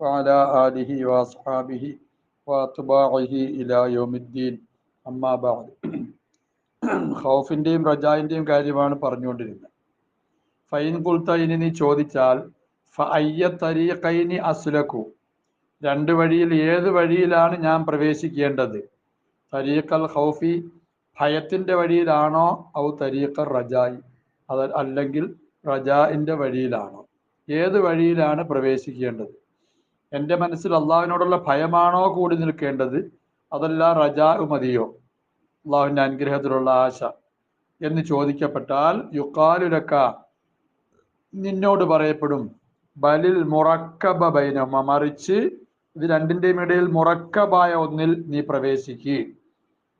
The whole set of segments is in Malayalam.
وعلى آله وأصحابه وأتباعه إلى يوم الدين أما بعد ഖൗഫിൻ്റെയും റജായിൻ്റെയും കാര്യമാണ് പറഞ്ഞുകൊണ്ടിരുന്നത് ഫൈൻ കുൽത്ത ഇനി നീ ചോദിച്ചാൽ ഫയ്യ തരീഖൈനി അസ്ലക്കു രണ്ട് വഴിയിൽ ഏത് വഴിയിലാണ് ഞാൻ പ്രവേശിക്കേണ്ടത് തരീഖൽ ഖൗഫി ഭയത്തിൻ്റെ വഴിയിലാണോ ഔ തരീഖൽ റജായി അത് അല്ലെങ്കിൽ റജായിൻ്റെ വഴിയിലാണോ ഏത് വഴിയിലാണ് പ്രവേശിക്കേണ്ടത് എന്റെ മനസ്സിൽ അള്ളാഹുവിനോടുള്ള ഭയമാണോ കൂടി നിൽക്കേണ്ടത്? അതല്ല റജാ മതിയോ? അള്ളാഹുവിന്റെ അനുഗ്രഹത്തിലുള്ള ആശ. എന്ന് ചോദിക്കപ്പെട്ടാൽ യുക്കാലുരക്ക നിന്നോട് പറയപ്പെടും ബലിൽ മുറക്കബ ബൈനമ മറിച്ച് ഇത് രണ്ടിന്റെയും ഇടയിൽ മുറക്കബായ ഒന്നിൽ നീ പ്രവേശിക്കുക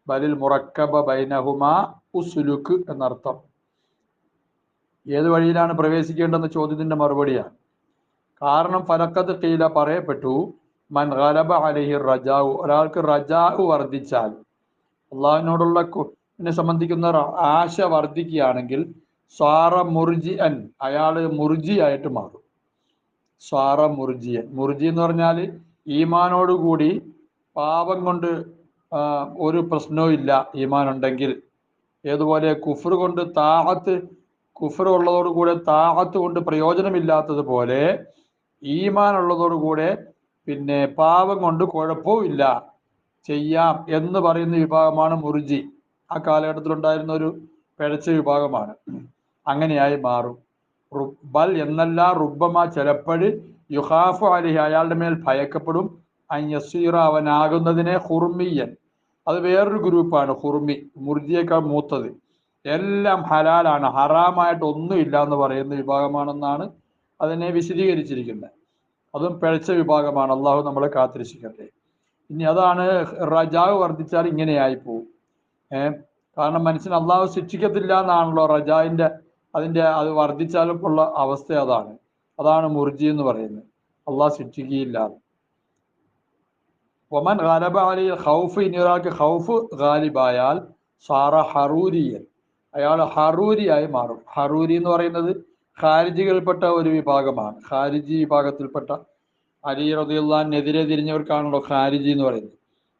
ബലിൽ മുറക്കബ ബൈനഹുമാ ഉസുലുക്ക് എന്നർത്ഥം. ഏത് വഴിയിലാണ് പ്രവേശിക്കേണ്ടെന്ന ചോദ്യത്തിന്റെ മറുപടിയാണ്. കാരണം ഫലക്കത്ത് കീല പറയപ്പെട്ടു മൻ ഗലബ അലഹി റജാവു ഒരാൾക്ക് റജാവു വർദ്ധിച്ചാൽ അള്ളാഹിനോടുള്ള എന്നെ സംബന്ധിക്കുന്ന ആശ വർദ്ധിക്കുകയാണെങ്കിൽ സ്വാറ മുർജി അൻ മുർജി ആയിട്ട് മാറും. സ്വാറ മുർജിയൻ മുർജി എന്ന് പറഞ്ഞാൽ ഈമാനോടുകൂടി പാപം കൊണ്ട് ഒരു പ്രശ്നവും ഇല്ല ഈമാൻ ഉണ്ടെങ്കിൽ ഏതുപോലെ കുഫർ കൊണ്ട് താഹത്ത് കുഫർ ഉള്ളതോടുകൂടെ താഹത്ത് കൊണ്ട് പ്രയോജനമില്ലാത്തതുപോലെ ഈമാൻ ഉള്ളതോടുകൂടെ പിന്നെ പാപം കൊണ്ട് കുഴപ്പവും ഇല്ല. ചെയ്യാം എന്ന് പറയുന്ന വിഭാഗമാണ് മുറിജി ആ കാലഘട്ടത്തിലുണ്ടായിരുന്ന ഒരു പിഴച്ച വിഭാഗമാണ്. അങ്ങനെയായി മാറും. റുബൽ എന്നല്ല റുബമ ചിലപ്പോഴ് യുഹാഫു അലിഹി അയാളുടെ മേൽ ഭയക്കപ്പെടും. അയ്യസീറ അവനാകുന്നതിനെ ഹുർമിയൻ. അത് വേറൊരു ഗ്രൂപ്പാണ് ഹുർമി. മുർജിയേക്കാൾ മൂത്തത്. എല്ലാം ഹലാലാണ് ഹറാമായിട്ട് ഒന്നുമില്ല എന്ന് പറയുന്ന വിഭാഗമാണെന്നാണ് അതിനെ വിശദീകരിച്ചിരിക്കുന്നത്. അതും പിഴച്ച വിഭാഗമാണ്. അള്ളാഹു നമ്മളെ കാത്തിരക്ഷിക്കട്ടെ. ഇനി അതാണ് റജാവ് വർദ്ധിച്ചാൽ ഇങ്ങനെയായി പോകും ഏഹ് കാരണം മനുഷ്യൻ അള്ളാഹു ശിക്ഷിക്കത്തില്ല എന്നാണല്ലോ റജാവിന്റെ അതിന്റെ അത് വർദ്ധിച്ചാലും ഉള്ള അവസ്ഥ അതാണ്. അതാണ് മുർജി എന്ന് പറയുന്നത്. അള്ളാഹ് ശിക്ഷിക്കുകയില്ല. ഒമൻ ഗാലബ അലി ഹൗഫ് ഇനി ഒരാൾക്ക് ഹൗഫ് ഗാലിബായാൽ സാറ ഹറൂരിയൻ. അയാൾ ഹറൂരിയായി മാറും. ഹറൂരി എന്ന് പറയുന്നത് ഖാരിജികൾപ്പെട്ട ഒരു വിഭാഗമാണ്. ഖാരിജി വിഭാഗത്തിൽപ്പെട്ട അലി റദിയുള്ളാനെതിരെ തിരിഞ്ഞവർക്കാണല്ലോ ഖാരിജി എന്ന് പറയുന്നത്.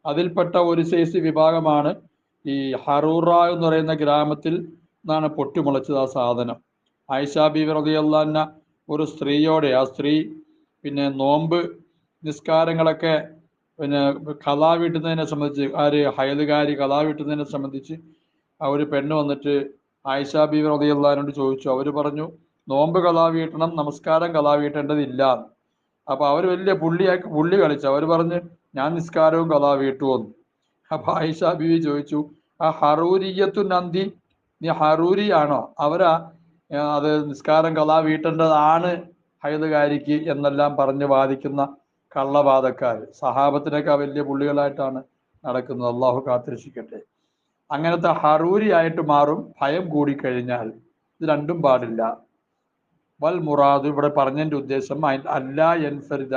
അതിൽപ്പെട്ട ഒരു സൈസ് വിഭാഗമാണ് ഈ ഹറൂറ എന്ന് പറയുന്ന ഗ്രാമത്തിൽ നിന്നാണ് പൊട്ടിമുളച്ചത് ആ സാധനം. ആയിഷ ബീവി റദിയല്ലാന്ന ഒരു സ്ത്രീയോടെ ആ സ്ത്രീ പിന്നെ നോമ്പ് നിസ്കാരങ്ങളൊക്കെ പിന്നെ കലാ വീട്ടുന്നതിനെ സംബന്ധിച്ച് ആര് ഹയലുകാരി കലാ വീട്ടുന്നതിനെ സംബന്ധിച്ച് ആ ഒരു പെണ്ണ് വന്നിട്ട് ആയിഷ ബീവി റദിയല്ലാനോട് ചോദിച്ചു. അവർ പറഞ്ഞു നോമ്പ് കളാവീട്ടണം നമസ്കാരം കളാവീട്ടേണ്ടതില്ല അപ്പൊ അവർ വലിയ പുള്ളിയാക്കി പുള്ളി കളിച്ചു അവർ പറഞ്ഞ് ഞാൻ നിസ്കാരവും കളാവീട്ടു എന്ന് അപ്പൊ ആയിഷ ബീവി ചോദിച്ചു ആ ഹറൂരിയത്തു നന്ദി. നീ ഹറൂരിയാണോ? അവരാ അത് നിസ്കാരം കളാവീട്ടേണ്ടതാണ് ഹൈദകാരിക്ക് എന്നെല്ലാം പറഞ്ഞ് വാദിക്കുന്ന കള്ളവാദക്കാർ സഹാബത്തിനൊക്കെ വലിയ പുള്ളികളായിട്ടാണ് നടക്കുന്നത്. അള്ളാഹു കാത്തിരക്ഷിക്കട്ടെ. അങ്ങനത്തെ ഹറൂരി ആയിട്ട് മാറും ഭയം കൂടിക്കഴിഞ്ഞാൽ ഇത് രണ്ടും പാടില്ല. വൽ മുറാദ് ഇവിടെ പറഞ്ഞതിന്റെ ഉദ്ദേശം അല്ലാ എൻഫരിദ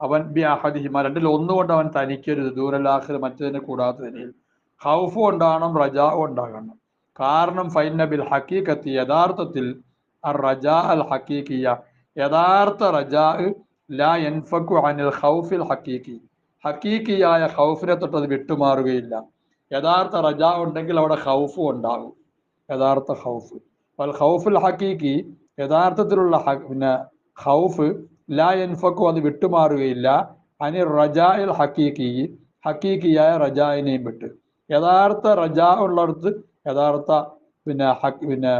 അവൻ ബി അഹദിഹിമ. രണ്ടിൽ ഒന്നുകൊണ്ട് അവൻ തനിക്കരുത്. ദൂരലാഹിർ മറ്റതിനെ കൂടാത്തതിനിൽ ഹൗഫ് ഉണ്ടാകണം റജാവും ഉണ്ടാകണം കാരണം ഫൈനബിൽ ഹക്കീക്കത്തി യഥാർത്ഥത്തിൽ യഥാർത്ഥ റജാ ലാ അനിൽ ഹക്കീക്കി ഹക്കീക്കിയായ ഹൗഫിനെ തൊട്ട് അത് വിട്ടുമാറുകയില്ല. യഥാർത്ഥ റജാ ഉണ്ടെങ്കിൽ അവിടെ ഹൗഫും ഉണ്ടാകും. യഥാർത്ഥ ഹൗഫ് ഹൗഫുൽ ഹക്കീക്കി യഥാർത്ഥത്തിലുള്ള പിന്നെ ഹൗഫ് ലാ എൻഫക്കു അത് വിട്ടുമാറുകയില്ല. അനി റജായിൽ ഹക്കീക്കി ഹക്കീക്കിയായ റജായിനെയും വിട്ട്. യഥാർത്ഥ റജ ഉള്ളിടത്ത് യഥാർത്ഥ പിന്നെ ഹക്ക് പിന്നെ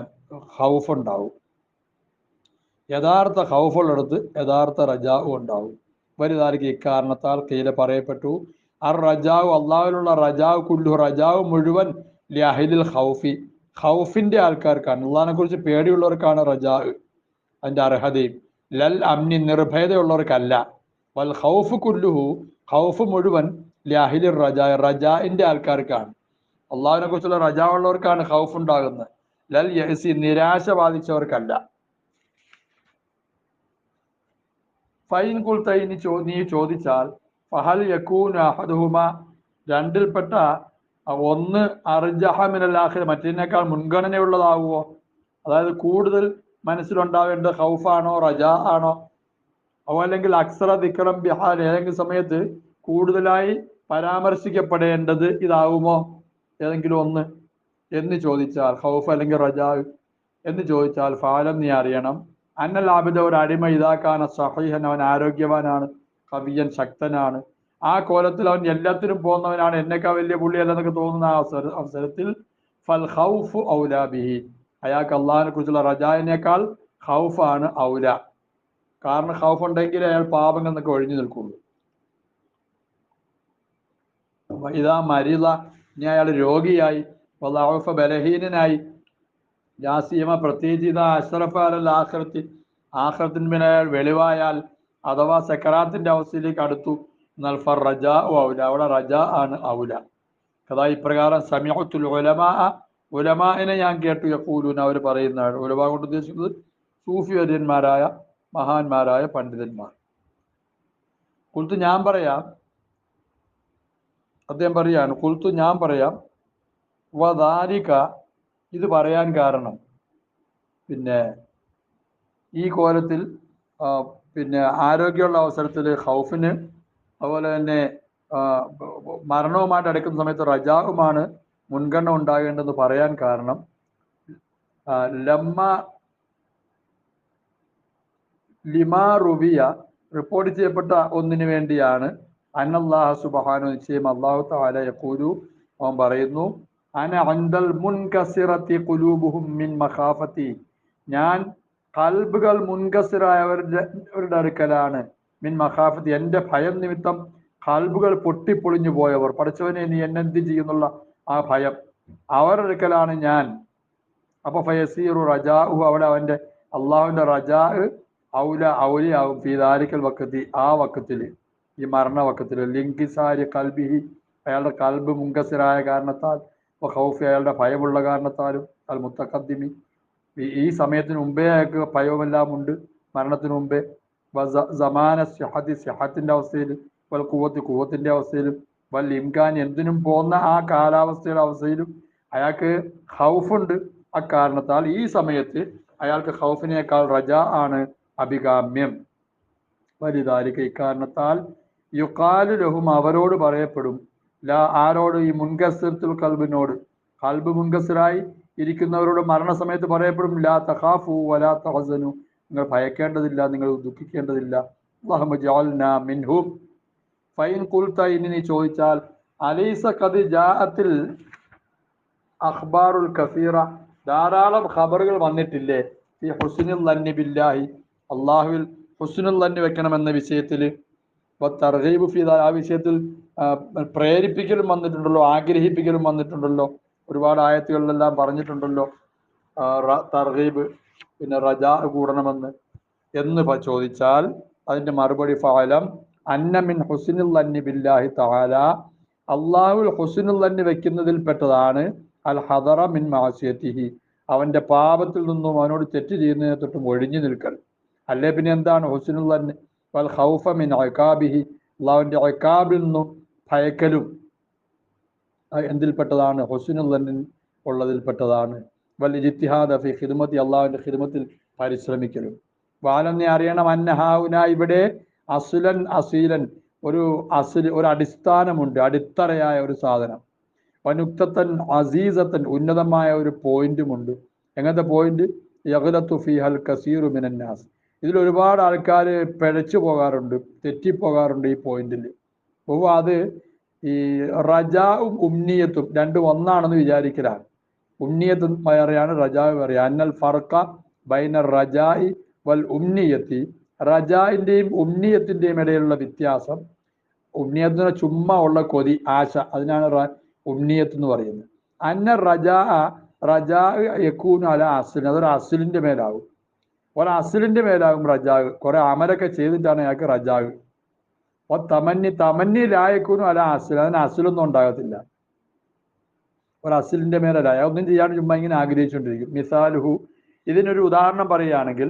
ഹൗഫ് ഉണ്ടാവും. യഥാർത്ഥ ഹൗഫ് ഉള്ളിടത്ത് യഥാർത്ഥ റജാവും ഉണ്ടാവും. വലുതാർക്ക് ഇക്കാരണത്താൽ കീല പറയപ്പെട്ടു. അർ റജാവ് അള്ളാഹുലുള്ള റജാവ് കുല്ലു റജാവ് മുഴുവൻ ലിഅഹിലിൽ ഹൗഫി ഹൗഫിന്റെ ആൾക്കാർക്കാണ്. അള്ളാഹിനെ കുറിച്ച് പേടിയുള്ളവർക്കാണ് റജാ അതിന്റെ അർഹതയും. ലൽ അമ്നി നിർഭയതയുള്ളവർക്കല്ല. വൽ ഖൗഫ് കുല്ലുഹു ഖൗഫ് മുഴുവൻ ലാഹിലിർ റജാ റജാഇന്റെ ആൾക്കാർക്കാണ്. അള്ളാഹുവിനെ കുറിച്ചുള്ള റജാ ഉള്ളവർക്കാണ് ഖൗഫ് ഉണ്ടാകുന്നത്. ലൽ യഹ്സി നിരാശ ബാധിച്ചവർക്കല്ല ഫൈൻ കുൽത്തൈ നീ ചോദിച്ചാൽ ഫഹൽ യക്കൂൻ അഹദുഹുമ രണ്ടിൽപ്പെട്ട ഒന്ന് അർജഹമിനൽ ആഖിർ മറ്റേതിനേക്കാൾ മുൻഗണനയുള്ളതാവുമോ അതായത് കൂടുതൽ മനസ്സിലുണ്ടാവേണ്ട ഹൗഫാണോ റജാ ആണോ അവ അല്ലെങ്കിൽ അക്സറ ദിക്കറം ബിഹാൽ ഏതെങ്കിലും സമയത്ത് കൂടുതലായി പരാമർശിക്കപ്പെടേണ്ടത് ഇതാവുമോ? ഏതെങ്കിലും ഒന്ന് എന്ന് ചോദിച്ചാൽ ഹൗഫ് അല്ലെങ്കിൽ റജാ എന്ന് ചോദിച്ചാൽ ഫാലം നീ അറിയണം. അന്നൽ ഒരു അടിമ ഇതാക്കാൻ സഹീഹൻ അവൻ ആരോഗ്യവാനാണ് കവിയൻ ശക്തനാണ്. ആ കോലത്തിൽ അവൻ എല്ലാത്തിനും പോകുന്നവനാണ്. എന്നൊക്കെ വലിയ പുള്ളിയല്ല എന്നൊക്കെ തോന്നുന്ന അവസരത്തിൽ ഫൽ ഔലാബിഹി അയാൾക്ക് അള്ളാഹിനെ കുറിച്ചുള്ള റജാവിനേക്കാൾ ഹൗഫാണ് ഔല. കാരണം ഹൗഫ് ഉണ്ടെങ്കിൽ അയാൾ പാപങ്ങൾ നിന്നൊക്കെ ഒഴിഞ്ഞു നിൽക്കുള്ളൂ. ഇതാ മരിത. ഇനി അയാൾ രോഗിയായി. വലാഫ ബലഹീനനായി. ജാസിയമ പ്രത്യേകിച്ച് ഇതാ അഷ്റഫ അലൽ ആഹ്റത്തിന് പിന്നെ അയാൾ വെളിവായാൽ അഥവാ സക്കറാത്തിന്റെ അവസ്ഥയിലേക്ക് അടുത്തു. എന്നാൽ ഫർ റജ ഔല അവിടെ റജ ആണ് ഔല കഥാ ഇപ്രകാരം സമയത്തുൽ ഉലമാ ഉലമാനെ ഞാൻ കേട്ടു യക്കൂലൂന അവർ പറയുന്നതാണ്. ഉലമ കൊണ്ട് ഉദ്ദേശിക്കുന്നത് സൂഫിവര്യന്മാരായ മഹാന്മാരായ പണ്ഡിതന്മാർ. കുൽത്ത് ഞാൻ പറയാം. അദ്ദേഹം പറയാണ് കുൽത്ത് ഞാൻ പറയാം വദാരിക ഇത് പറയാൻ കാരണം പിന്നെ ഈ കോലത്തിൽ പിന്നെ ആരോഗ്യമുള്ള അവസരത്തിൽ ഹൗഫിന് അതുപോലെ തന്നെ മരണവുമായിട്ട് അടുക്കുന്ന സമയത്ത് റജാവുമാണ് മുൻഗണന ഉണ്ടാകേണ്ടതെന്ന് പറയാൻ കാരണം ലമ്മ ലിമാ റുബിയ റിപ്പോർട്ട് ചെയ്യപ്പെട്ട ഒന്നിനു വേണ്ടിയാണ് അന്നല്ലാഹ സുബഹാനു നിശ്ചയം അള്ളാഹു താല അവൻ പറയുന്നു അന അന്തൽ മുൻകസിറത്തി കുലൂബുഹും മിൻ ഞാൻ കൽബുകൾ മുൻകസിറായവരുടെ അടുക്കലാണ്. മിൻ മഹാഫത്ത് എന്റെ ഭയം നിമിത്തം കൽബുകൾ പൊട്ടിപ്പൊളിഞ്ഞു പോയവർ. പഠിച്ചവനെ നീ എന്നെന്ത് ചെയ്യുന്നുള്ള ആ ഭയം. അവരൊരിക്കലാണ് ഞാൻ. അപ്പൊ ഫയസീറു റജാഹു അവിടെ അവന്റെ അള്ളാഹുവിന്റെ റജാ ഔല ഔലിയാവും ഫീദാരിക്കൽ വക്കത്തി ആ വക്കത്തിൽ ഈ മരണ വക്കത്തിൽ ലിംഗിസാരി കൽബിഹി അയാളുടെ കൽബ് മുങ്കസിരായ കാരണത്താൽ ഖൗഫി അയാളുടെ ഭയമുള്ള കാരണത്താലും അൽ മുത്തഖദ്ദിമി. ഈ- സമയത്തിന് മുമ്പേ അയാൾക്ക് ഭയമെല്ലാം ഉണ്ട്. മരണത്തിന് മുമ്പേ സമാന സിഹത്തി സിഹത്തിന്റെ അവസ്ഥയിൽ വൽ കുവത്ത് കുവത്തിന്റെ അവസ്ഥയിലും വൽ ഇംകാൻ എന്തിനും പോകുന്ന ആ കാലാവസ്ഥയുടെ അവസ്ഥയിലും അയാൾക്ക് ഹൗഫുണ്ട് അക്കാരണത്താൽ ഈ സമയത്ത് അയാൾക്ക് ഹൗഫിനേക്കാൾ റജ ആണ് അഭികാമ്യം. വലുതാലിക്ക് ഇക്കാരണത്താൽ യുക്കാലു ലഹും അവരോട് പറയപ്പെടും. ലാ ആരോട് ഈ മുൻകസിർത്തുൽ കൽബിനോട്? കൽബ് മുൻകസിറായി ഇരിക്കുന്നവരോട് മരണസമയത്ത് പറയപ്പെടും ലാ തഖാഫു വലാ തഹസനു. നിങ്ങൾ ഭയക്കേണ്ടതില്ല നിങ്ങൾ ദുഃഖിക്കേണ്ടതില്ല. മിൻഹും. ഫൈൻ കുൽത്ത ഇനി ചോദിച്ചാൽ അലൈസ കതി ജാഅത്തിൽ അഖ്ബാറുൽ കസീറ. ധാരാളം ഖബറുകൾ വന്നിട്ടില്ലേ? ഈ ഹുസ്നുൽ ലന്നി ബില്ലാഹി. അള്ളാഹുവിൽ ഹുസ്നുൽ ലന്നി വെക്കണമെന്ന വിഷയത്തിൽ തർഹീബ് ഫീദ ആ വിഷയത്തിൽ പ്രേരിപ്പിക്കലും വന്നിട്ടുണ്ടല്ലോ ആഗ്രഹിപ്പിക്കലും വന്നിട്ടുണ്ടല്ലോ. ഒരുപാട് ആയത്തുകളിലെല്ലാം പറഞ്ഞിട്ടുണ്ടല്ലോ. തർഹീബ് പിന്നെ റജ കൂടണമെന്ന്. എന്ന് ചോദിച്ചാൽ അതിന്റെ മറുപടി ഫലം അന്നമിൻ ഹുസ്നുൽ അന്നി ബില്ലാഹി തആല. അള്ളാഹുൽ ഹുസ്നുൽ അന്നി വെക്കുന്നതിൽപ്പെട്ടതാണ് അൽ ഹദറ മിൻ മാസിയത്തിഹി. അവന്റെ പാപത്തിൽ നിന്നും അവനോട് തെറ്റ് ചെയ്യുന്നതിനെ തൊട്ടും ഒഴിഞ്ഞു നിൽക്കൽ. അല്ലേ പിന്നെ എന്താണ് ഹുസ്നുൽ അന്നി വൽ ഖൗഫ മിൻ അക്കാബിഹി അള്ളാഹുവിന്റെ അക്കാബിൽ നിന്നും ഭയക്കലും എന്തിൽപ്പെട്ടതാണ്? ഹുസ്നുൽ ഉള്ളതിൽപ്പെട്ടതാണ്. ഖിദ്മത്തി അള്ളാഹുവിന്റെ ഖിദ്മത്തിൽ പരിശ്രമിക്കലും. വാലം അറിയണം അന്നഹാവുന ഇവിടെ അസുലൻ അസീലൻ ഒരു അസുൽ ഒരു അടിസ്ഥാനമുണ്ട് അടിത്തറയായ ഒരു സാധനം. വനുക്തത്തൻ അസീസത്തൻ ഉന്നതമായ ഒരു പോയിന്റുമുണ്ട്. എങ്ങനത്തെ പോയിന്റ്? യഹലത്തു കസീറു ഇതിൽ ഒരുപാട് ആൾക്കാർ പിഴച്ചു പോകാറുണ്ട് തെറ്റിപ്പോകാറുണ്ട് ഈ പോയിന്റിൽ. അപ്പോൾ അത് ഈ റജാവും ഉമ്നിയത്തും രണ്ടും ഒന്നാണെന്ന് വിചാരിക്കലാണ്. ഉമ്നിയത്തും വേറെയാണ് റജാവ് വേറെ അന്നൽ ഫർക്ക ബൈന റജായി വൽ ഉമ്നിയത്തി. റജായിന്റെയും ഉമ്നിയത്തിന്റെയും ഇടയിലുള്ള വ്യത്യാസം ഉമ്നിയത്തിന് ചുമ്മാ ഉള്ള കൊതി ആശ അതിനാണ് ഉമ്നിയത്ത് എന്ന് പറയുന്നത്. അന്ന റജാ റജാ യക്കൂന് അല അസിൽ അതൊരു അസിലിന്റെ മേലാവും. ഒരു അസിലിന്റെ മേലാകും റജാവ്. കുറെ അമലൊക്കെ ചെയ്തിട്ടാണ് അയാൾക്ക് റജാവ്. ഓ തമന്നി തമന്നി ലായക്കൂനും അല്ല അസിൽ അതിന് അസിലൊന്നും ഉണ്ടാകത്തില്ല. ഒരു അസിലിന്റെ മേലല്ല. അയാൾ ഒന്നും ചെയ്യാണ്ട് ചുമ്മാ ഇങ്ങനെ ആഗ്രഹിച്ചുകൊണ്ടിരിക്കും. മിസാലുഹു ഇതിനൊരു ഉദാഹരണം പറയുകയാണെങ്കിൽ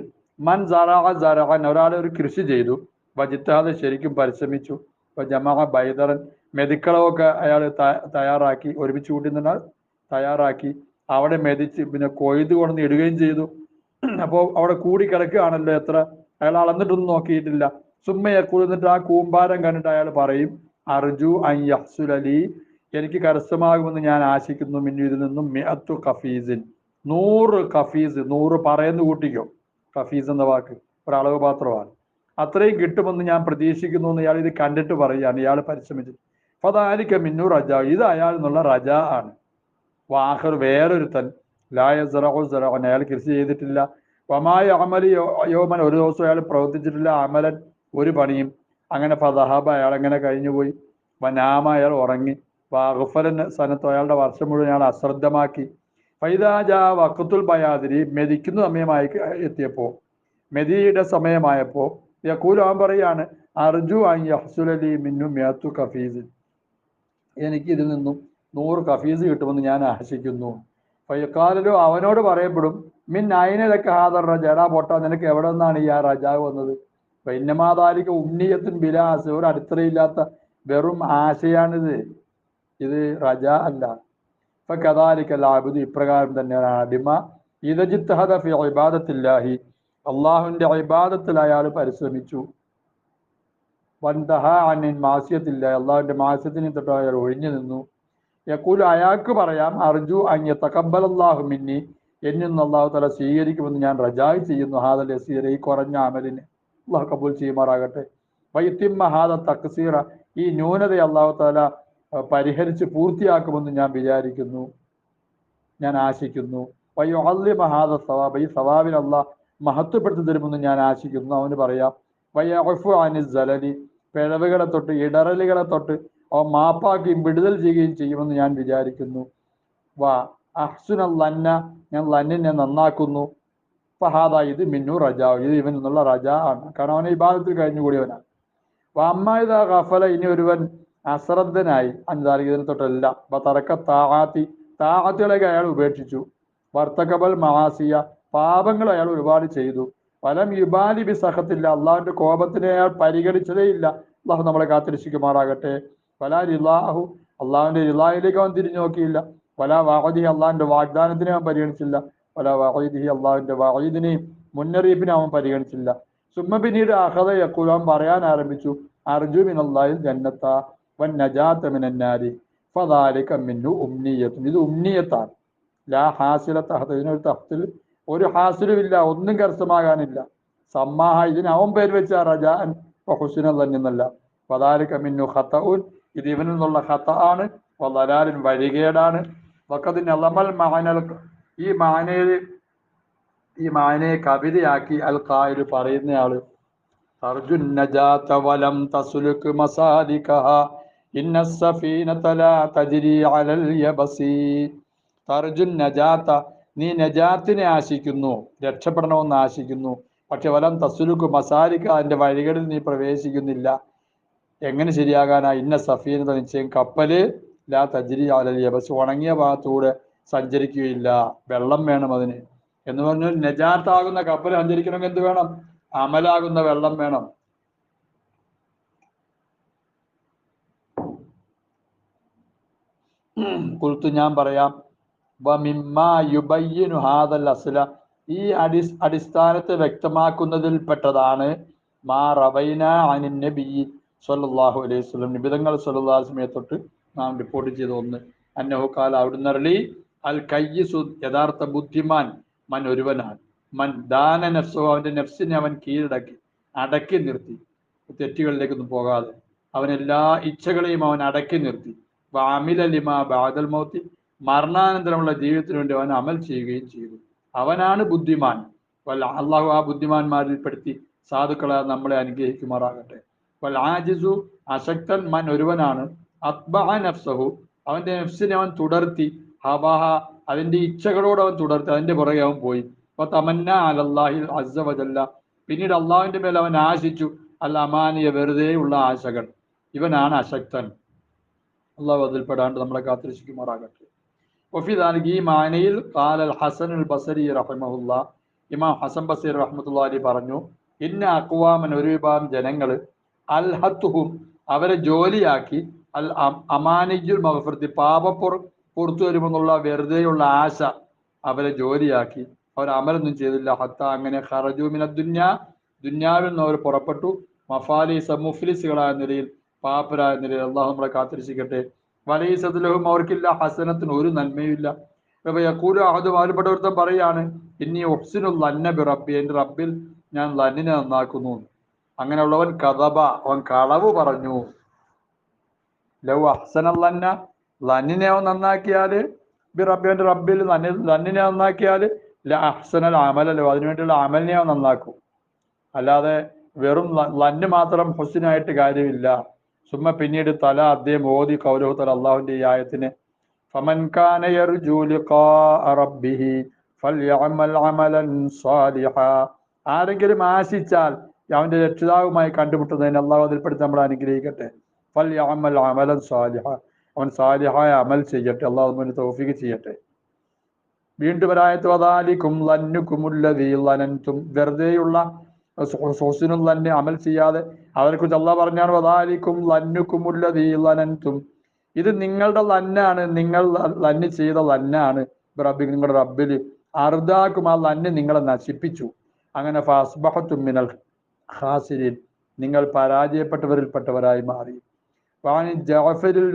മൻ സറാഹ സറഹൻ ഒരാൾ ഒരു കൃഷി ചെയ്തു. വജിത്താതെ ശരിക്കും പരിശ്രമിച്ചു. ജമാ ബൈദറൻ മെതിക്കളമൊക്കെ അയാൾ തയ്യാറാക്കി ഒരുമിച്ച് കൂട്ടി നിന്നാൽ തയ്യാറാക്കി. അവിടെ മെതിച്ച് പിന്നെ കൊയ്ത് കൊണ്ടുവന്ന് ഇടുകയും ചെയ്തു. അപ്പോൾ അവിടെ കൂടി കിടക്കുകയാണല്ലോ എത്ര? അയാൾ അളന്നിട്ടൊന്നും നോക്കിയിട്ടില്ല. സുമ്മയെ കുളിന്നിട്ട് ആ കൂമ്പാരം കണ്ടിട്ട് അയാൾ പറയും അർജു അയ്യഹ്സുലലി എനിക്ക് കരസ്ഥമാകുമെന്ന് ഞാൻ ആശിക്കുന്നു. മിന്നു ഇതിൽ നിന്നും മിഅത്തു കഫീസിൻ നൂറ് കഫീസ് നൂറ് പറയുന്നു കൂട്ടിക്കോ. കഫീസ് എന്ന വാക്ക് ഒരളവ് പാത്രമാണ് അത്രയും കിട്ടുമെന്ന് ഞാൻ പ്രതീക്ഷിക്കുന്നു എന്ന് ഇയാൾ ഇത് കണ്ടിട്ട് പറയുകയാണ്. ഇയാൾ പരിശ്രമിച്ചു. അതായിരിക്കും മിന്നു റജ. ഇത് അയാൾ എന്നുള്ള റജ ആണ്. വാഹർ വേറൊരുത്തൻ. ലായ സറഹു സറഹൻ അയാൾ കൃഷി ചെയ്തിട്ടില്ല. വമായ അമലി യോമൻ. ഒരു ദിവസം അയാൾ പ്രവർത്തിച്ചിട്ടില്ല. അമലൻ ഒരു പണിയും. അങ്ങനെ ഫതഹബ അയാൾ അങ്ങനെ കഴിഞ്ഞുപോയി. വനാമ അയാൾ ഉറങ്ങി. വാഹുഫലൻ സനത്ത് അയാളുടെ വർഷം മുഴുവൻ അയാൾ അശ്രദ്ധമാക്കി. ഫൈദാജ വക്കത്തുൽ ബയാദിരി മെതിക്കുന്ന സമയമായി എത്തിയപ്പോ മെതിയുടെ സമയമായപ്പോൾ യക്കൂലാൻ പറയാണ് അർജു അൻ യഹ്സുലലി മിന്നു മേത്തു കഫീസ് എനിക്ക് ഇതിൽ നിന്നും നൂറ് കഫീസ് കിട്ടുമെന്ന് ഞാൻ ആശിക്കുന്നു. ഫയക്കാലോ അവനോട് പറയപ്പെടും മിൻ അയിനലൊക്കെ ഹാദർ എടാ പൊട്ട നിനക്ക് എവിടെ നിന്നാണ് ഈ ആ റജാവ് വന്നത്? വൈന്നമാതാലിക്ക് ഉണ്ണിയത്തിൻ ബിലാസ് ഒരു അടിത്തറയില്ലാത്ത വെറും ആശയാണിത്. ഇത് റജ അല്ല. ഇപ്പൊ കഥാലിക്ക അബുദ് ഇപ്രകാരം തന്നെയാണ് അടിമ. ഇതജിത്തഹദ ഫി ഇബാദത്തില്ലാഹി. അള്ളാഹുവിന്റെ അഭിബാദത്തിൽ അയാൾ പരിശ്രമിച്ചു. വന്തഹ അന്നിൻ മാസ്യത്തില്ല അള്ളാഹുവിന്റെ മാസ്യത്തിന് തൊട്ട് അയാൾ ഒഴിഞ്ഞു നിന്നു. യക്കൂൽ അയാൾക്ക് പറയാം അർജു അഞ്ഞ തക്കബൽ അള്ളാഹു മിന്നി. എന്നിൽ നിന്ന് അള്ളാഹു തല സ്വീകരിക്കുമെന്ന് ഞാൻ റജായി ചെയ്യുന്നു. ഹാദൽ യസീർ ഈ കുറഞ്ഞ അമലിന് അള്ളാഹു കബൂൽ ചെയ്യുമാറാകട്ടെ. വൈത്തിമ്മ ഹാദ തക്സീറ. ഈ ന്യൂനത അള്ളാഹു താല പരിഹരിച്ച് പൂർത്തിയാക്കുമെന്ന് ഞാൻ വിചാരിക്കുന്നു. ഞാൻ ആശിക്കുന്നു. വയ്യോ അള്ളി മഹാദ സവാബ്. ഈ സവാബിൽ മഹത്വപ്പെടുത്തി തരുമെന്ന് ഞാൻ ആശിക്കുന്നു. അവന് പറയാം വയ്യഫു അനി ജലലി പിഴവുകളെ തൊട്ട് ഇടറലുകളെ തൊട്ട് അവ മാപ്പാക്കുകയും വിടുതൽ ചെയ്യുകയും ചെയ്യുമെന്ന് ഞാൻ വിചാരിക്കുന്നു. വാ അഹ്സുന ലന്ന. ഞാൻ ലന്നിനെ നന്നാക്കുന്നു. ഫഹാദ ഇത് മിന്നു റജാ ഇത് ഇവൻ എന്നുള്ള റജാ ആണ്. കാരണം അവനെ ഈ ഭാഗത്തിൽ കഴിഞ്ഞുകൂടിയവനാണ്. വാമ്മായുദ ഖഫല ഇനി ഒരുവൻ അശ്രദ്ധനായി. അഞ്ചാലികതിനെ തൊട്ടല്ല. തറക്ക താഹാത്തി താഹത്തുകളൊക്കെ അയാൾ ഉപേക്ഷിച്ചു. വർത്തകബൽ മഹാസിയ. പാപങ്ങൾ അയാൾ ഒരുപാട് ചെയ്തു. ഫലം യുബാലി ബി സഹത്തില്ല അള്ളാഹുവിന്റെ കോപത്തിനെ അയാൾ പരിഗണിച്ചതേ ഇല്ല അള്ളാഹു നമ്മളെ കാത്തിരക്ഷിക്കുമാറാകട്ടെ. പല റിലാഹു അള്ളാഹുവിന്റെ റിലാഹിലേക്ക് അവൻ തിരിഞ്ഞു നോക്കിയില്ല. പല വാഹദി അള്ളാഹിന്റെ വാഗ്ദാനത്തിനെ അവൻ പരിഗണിച്ചില്ല. പല വാഹീദി അള്ളാഹുവിന്റെ വാഹിദിനെയും മുന്നറിയിപ്പിനെ അവൻ പരിഗണിച്ചില്ല. സുമ്മ പിന്നീട് അഹദ യക്കൂൽ പറയാൻ ആരംഭിച്ചു. അർജു അള്ളാഹിൽ ജന്നത്ത. വൻ നജാത്ത മിനന്നാരി മിന്നു ഉംനീയത്തും ഇത് ഉംനീയത്താണ് ലാ ഹാസില തഹത്ത് ഇതിനൊരു തഹത്തിൽ ഒരു ഹാസിലുമില്ല ഒന്നും കരസ്ഥമാകാനില്ല. സമ്മാഹ ഇതിന് അവൻ പേര് വെച്ച റജാൻ ഹുസിന തന്നെ എന്നല്ല വതാലിക്ക മിന്നു ഖത്തഉൻ ഇത് ഇവനിൽ നിന്നുള്ള ഖത്ത ആണ്. വലാലിൻ വഴികേടാണ്. വക്കതിന് അലമൽ മാനൽ ഈ മാനയിൽ ഈ മാനയെ കവിതയാക്കി അൽ ഖായിൽ പറയുന്നയാൾ. തർജുൻ നജാത വലം തസുലുക്ക് മസാദികഹ إن السفينة لا تجري على اليبس ترجو النجاة നീ നജാത്തിനെ ആശിക്കുന്നു രക്ഷപ്പെടണമെന്ന് ആശിക്കുന്നു പക്ഷെ വലം തസുലുക്ക് മസാലിക്ക് അതിന്റെ വഴികളിൽ നീ പ്രവേശിക്കുന്നില്ല എങ്ങനെ ശരിയാകാനാ ഇന്ന സഫീനത നിശ്ചയം കപ്പല് ലാ തജ്രി അലൽ യബസ് ഉണങ്ങിയ ഭാഗത്തൂടെ സഞ്ചരിക്കുകയില്ല വെള്ളം വേണം അതിന് എന്ന് പറഞ്ഞാൽ നജാത്താകുന്ന കപ്പൽ സഞ്ചരിക്കണമെങ്കിൽ എന്ത് വേണം അമലാകുന്ന വെള്ളം വേണം കുൽത്തു ഞാൻ പറയാം. യുബയ്യനു ഹാദൽ അസ്ല. ഈ അടി അടിസ്ഥാനത്തെ വ്യക്തമാക്കുന്നതിൽ പെട്ടതാണ്. മാ റബൈന അനിൻ നബി സല്ലാഹു അലൈഹി സ്വലം നിബിതങ്ങൾ സല്ലാ വസല്ലമയെ തൊട്ട് നാം റിപ്പോർട്ട് ചെയ്ത ഒന്ന്. അന്നഹു കാല അവിടുന്ന് അരളി അൽ കയ്യിസു യഥാർത്ഥ ബുദ്ധിമാൻ മൻ ഒരുവനാണ്. മൻ ദാന നഫ്സോ അവന്റെ നഫ്സിനെ അവൻ കീഴടക്കി അടക്കി നിർത്തി. തെറ്റുകളിലേക്കൊന്നും പോകാതെ അവൻ എല്ലാ ഇച്ഛകളെയും അവൻ അടക്കി നിർത്തി. വാമില ലിമ ബാദൽ മൗത്തി. മരണാനന്തരമുള്ള ജീവിതത്തിന് വേണ്ടി അവൻ അമൽ ചെയ്യുകയും ചെയ്തു. അവനാണ് ബുദ്ധിമാൻ. വല്ല അള്ളാഹു ആ ബുദ്ധിമാന്മാരിൽ പെടുത്തി സാധുക്കളെ നമ്മളെ അനുഗ്രഹിക്കുമാറാകട്ടെ. വൽ ആജിസു അശക്തൻ മൻ ഒരുവനാണ്. അത്ബഹ നഫ്സഹു. അവന്റെ നഫ്സിനെ അവൻ തുടർത്തി. ഹബാഹ അതിന്റെ ഇച്ഛകളോട് അവൻ തുടർത്തി. അതിന്റെ പുറകെ അവൻ പോയി. അപ്പൊ തമന്ന അലല്ലാഹിൽ അസവജല്ല വജല്ല. പിന്നീട് അള്ളാഹുവിന്റെ മേൽ അവൻ ആശിച്ചു. അൽ അമാനിയ വെറുതെ ഉള്ള ആശകൾ. ഇവനാണ് അശക്തൻ. അള്ളാഹു അതിൽപ്പെടാണ്ട് നമ്മളെ കാത്തിരക്ഷിക്കുമാറാകട്ടെ. വഫിദാലിക്ക് ഈ മാനയിൽ കാലൽ ഹസൻ അൽ ബസരി റഹ്മഹുല്ല. ഇമാം ഹസൻ ബസീർ അലി പറഞ്ഞു ഇന്ന അക്വാമൻ ഒരു വിഭാഗം ജനങ്ങൾ അൽ ഹത്തുഹും അവരെ ജോലിയാക്കി അൽ അമാനിജുൽ മഹഫർത്തി പാപപ്പുറ പുറത്തു വരുമെന്നുള്ള വെറുതെയുള്ള ആശ അവരെ ജോലിയാക്കി. അവർ അമലൊന്നും ചെയ്തില്ല. ഹത്ത അങ്ങനെ ഖറജുമിന ദുന്യ. ദുന്യാവിൽ നിന്ന് അവർ പുറപ്പെട്ടു. മഫാലിസ മുഫ്ലിസുകളായ നിലയിൽ പാപ്പരായ നിലയിൽ അള്ളാഹു നമ്മളെ കാത്തിരിക്കട്ടെ സദലവും അവർക്കില്ല ഹസനത്തിന് ഒരു നന്മയുമില്ല. ഇപ്പൊ യക്കൂല അഹദ് വാലുപെട്ടവരുത്തം പറയാണ് ഇനി ഒഹ്സിനു ലന്ന ബി റബ്ബി എന്റെ റബ്ബിൽ ഞാൻ ലന്നിനെ നന്നാക്കുന്നു. അങ്ങനെയുള്ളവൻ കഥബ അവൻ കളവ് പറഞ്ഞു. ലവ് അഹ്സന ലന്ന ലന്നിനെ അവൻ നന്നാക്കിയാൽ ബി റബ്ബി എന്റെ റബ്ബിൽ ലന്നി ലന്നിനെ നന്നാക്കിയാൽ അഹ്സനൽ അമലല്ലോ അതിനുവേണ്ടിയുള്ള അമലിനെ അവൻ നന്നാക്കും. അല്ലാതെ വെറും ലന്ന് മാത്രം ഹുസിനായിട്ട് കാര്യമില്ല. സുമ പിന്നീട് തല അദ്ദേഹം ഓതി കൗലഹു തല അള്ളാഹുന്റെ ഈ ആയത്തിന്. ആരെങ്കിലും ആശിച്ചാൽ അവന്റെ രക്ഷിതാവുമായി കണ്ടുമുട്ടുന്നതിന് അള്ളാഹു അതിൽപ്പെടുത്തി നമ്മൾ അനുഗ്രഹിക്കട്ടെ. അമലൻ അവൻ സാലിഹായ അമൽ ചെയ്യട്ടെ. അള്ളാഹു മുന്നിൽ തോഫിക്ക് ചെയ്യട്ടെ. വീണ്ടും ഒരായത്വതാലിക്കും ലന്നുക്കുമുല്ലതീ ലനന്തും. വെറുതെയുള്ള സോസിനും തന്നെ അമൽ ചെയ്യാതെ അവരെ കുറിച്ച് അള്ളാഹ് പറഞ്ഞാണ് വതാലിക്കും ലന്നുക്കുമുല്ലതീ ലനന്തും. ഇത് നിങ്ങളുടെ ലന്നാണ് നിങ്ങൾ ലന്ന് ചെയ്ത ലന്നാണ്. റബ്ബി നിങ്ങളുടെ റബ്ബിൽ അർദാക്കും ആ ലന്ന് നിങ്ങളെ നശിപ്പിച്ചു. അങ്ങനെ ഫാസ്ബഹത്തും മിനൽ ഖാസിരിൻ നിങ്ങൾ പരാജയപ്പെട്ടവരിൽപ്പെട്ടവരായി മാറി. വാനി ജാഫരിൽ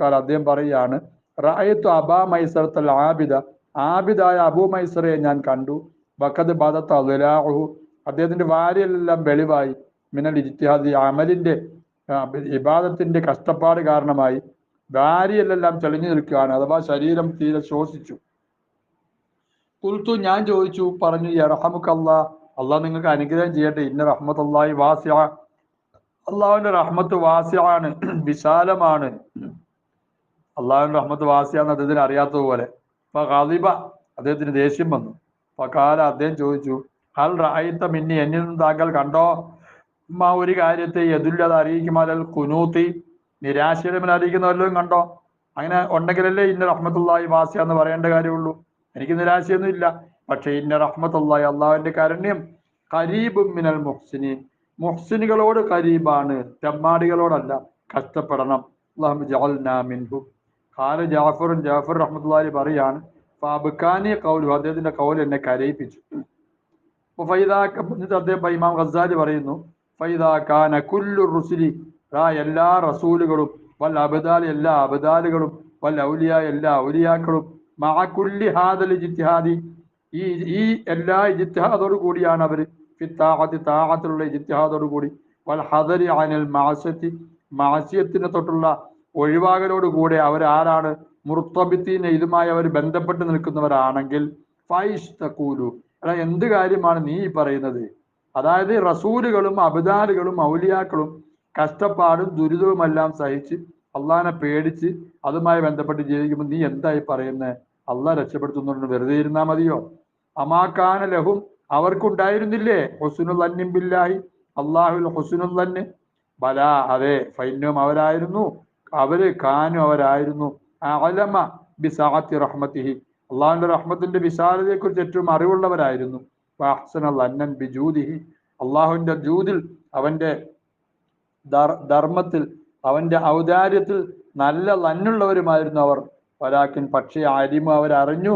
കാൽ അദ്ദേഹം പറയാണ് റായത്തു അബാ മൈസറത്തൽ ആബിദ. ആബിദായ അബൂ മൈസറയെ ഞാൻ കണ്ടു. വഖദ് ബാധ അദ്ലാഹു അദ്ദേഹത്തിന്റെ വാരിയെല്ലാം വെളിവായി. മിനൽ ഇജ്തിഹാദി അമലിന്റെ ഇബാദത്തിന്റെ കഷ്ടപ്പാട് കാരണമായി വാരിയെല്ലാം തെളിഞ്ഞു നിൽക്കുകയാണ്. അഥവാ ശരീരം തീരെ ശോഷിച്ചു കുൽത്തു ഞാൻ ചോദിച്ചു പറഞ്ഞു യർഹമുക്കല്ല അള്ളാഹ് നിങ്ങൾക്ക് അനുഗ്രഹം ചെയ്യട്ടെ. ഇന്ന റഹ്മത്ത് അള്ളാഹി വാസ്യ അള്ളാഹുവിന്റെ റഹ്മത്ത് വാസ്യാണ് വിശാലമാണ്. അള്ളാഹുവിന്റെ റഹ്മത്ത് വാസ്യാന്ന് അദ്ദേഹത്തിന് അറിയാത്തതുപോലെ. അപ്പൊ ഖാദിബ അദ്ദേഹത്തിന് ദേഷ്യം വന്നു. അപ്പൊ കാല അദ്ദേഹം ചോദിച്ചു അൽ റായിത്ത മിന്നി എന്നിൽ നിന്ന് താങ്കൾ കണ്ടോ? ആ ഒരു കാര്യത്തെ എതില്ലത് അറിയിക്കുമാലൽ കുനൂത്തി നിരാശയുടെ അറിയിക്കുന്ന വല്ലതും കണ്ടോ? അങ്ങനെ ഉണ്ടെങ്കിലല്ലേ ഇന്ന റഹ്മത്തുള്ളാഹി വാസിയ എന്ന് പറയേണ്ട കാര്യമുള്ളൂ. എനിക്ക് നിരാശയൊന്നും ഇല്ല. പക്ഷേ ഇന്ന റഹ്മത്തുള്ളാഹി അള്ളാഹുവിന്റെ കാരുണ്യം കരീബും മിനൽ മുഹ്സിനി. മുഹ്സിനുകളോട് കരീബാണ് തെമ്മാടികളോടല്ല കഷ്ടപ്പെടണം. അള്ളാഹു ജഅൽനാ മിൻഹു. ഖാല ജാഫറും ജാഫർ റഹ്മത്തുള്ളാഹി പറയാണ് ഫാബുക്കാനി കൗലു അദ്ദേഹത്തിന്റെ കൗൽ എന്നെ കരയിപ്പിച്ചു. അപ്പൊ ഫൈദാക്ക എന്നിട്ട് അദ്ദേഹം ഇമാം ഖസാലി പറയുന്നു ഫൈദാ കാന കുല്ലു റുസുലി റാ എല്ലാ റസൂലുകളും വൽ അബദാൽ എല്ലാ അബദാലുകളും വൽ ഔലിയ എല്ലാ ഔലിയാക്കളും മാ കുല്ലി ഹാദൽ ഇജ്തിഹാദി. ഈ ഈ എല്ലാ ഇജ്തിഹാദോട് കൂടിയാണ് അവർ ഫിത്താഹത്തി താഹത്തിലുള്ള ഇജ്തിഹാദോട് കൂടി. വൽ ഹദരി അനിൽ മാസത്തി മാസിയത്തിനെ തൊട്ടുള്ള ഒഴിവാകലോട് കൂടെ അവരാരാണ്? മുർത്തബിത്തീനെ ഇതുമായി അവർ ബന്ധപ്പെട്ട് നിൽക്കുന്നവരാണെങ്കിൽ ഫൈഷ് തക്കൂലു അല്ല എന്ത് കാര്യമാണ് നീ പറയുന്നത്? അതായത് റസൂലുകളും അബിദാലുകളും ഔലിയാക്കളും കഷ്ടപ്പാടും ദുരിതവുമെല്ലാം സഹിച്ച് അള്ളാഹിനെ പേടിച്ച് അതുമായി ബന്ധപ്പെട്ട് ജീവിക്കുമ്പോൾ നീ എന്തായി പറയുന്നത് അള്ളാഹ് രക്ഷപ്പെടുത്തുന്നുണ്ട് വെറുതെ ഇരുന്നാ മതിയോ? അമാക്കാന ലഹും അവർക്കുണ്ടായിരുന്നില്ലേ? ഹുസുനുൽ അന്നിം ബില്ലാഹി അള്ളാഹുൽ ഹുസുനുൽ തന്നെ ബല അതെ ഫൈനും അവരായിരുന്നു. അവർ കാനും അവരായിരുന്നു. അലമ ബിസാത്തി റഹ്മത്തിഹി. അള്ളാഹുവിന്റെ റഹ്മത്തിന്റെ വിശാലതയെ കുറിച്ച് ഏറ്റവും അറിവുള്ളവരായിരുന്നു. അന്നൻ ബിജൂദിഹി. അള്ളാഹുവിന്റെ ജൂദിൽ അവന്റെ ധർമ്മത്തിൽ അവന്റെ ഔദാര്യത്തിൽ നല്ല ലന്നുള്ളവരുമായിരുന്നു അവർ. വലാക്കിൻ പക്ഷേ അരിമ അവരറിഞ്ഞു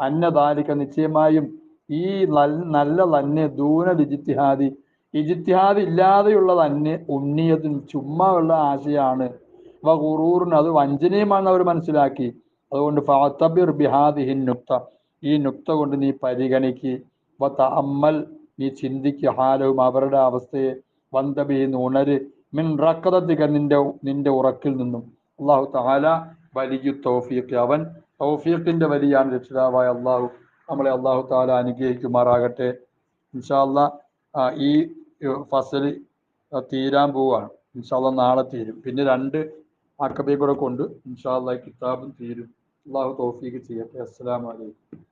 അന്നദാലിക്ക നിശ്ചയമായും ഈ നല്ല ലന്നെ ദൂന ഇജിത്തിഹാദി ഇജിത്തിഹാദ് ഇല്ലാതെയുള്ള തന്നെ ഉണ്ണിയതിൽ ചുമ്മാ ഉള്ള ആശയാണ് വ ഖുറൂറിന് അത് വഞ്ചനയുമാണെന്ന് അവർ മനസ്സിലാക്കി. അതുകൊണ്ട് ഫാത്തബിർ ബിഹാദിഹിൻ നുക്ത. ഈ നുക്ത കൊണ്ട് നീ പരിഗണിക്ക്. വ തമ്മൽ നീ ചിന്തിക്ക് ഹാലവും അവരുടെ അവസ്ഥയെ. വന്തബി ഉണര് മിൻ റക്കതത്തിക നിന്റെ നിന്റെ ഉറക്കിൽ നിന്നും. അള്ളാഹു താല വലിയ തൗഫീഖ് അവൻ. തൗഫീഖിന്റെ വലിയാണ് രക്ഷിതാവായ അള്ളാഹു. നമ്മളെ അള്ളാഹു താല അനുഗ്രഹിക്കുമാറാകട്ടെ. ഇൻഷാല്ല ഈ ഫസൽ തീരാൻ പോവുകയാണ് ഇൻഷാല്ല നാളെ തീരും. പിന്നെ രണ്ട് അക്കബയെ കൂടെ കൊണ്ട് ഇൻഷാല്ല കിതാബും തീരും. അള്ളാഹു തൗഫീഖ് ചെയ്യട്ടെ. അസ്സലാമു അലൈക്കും.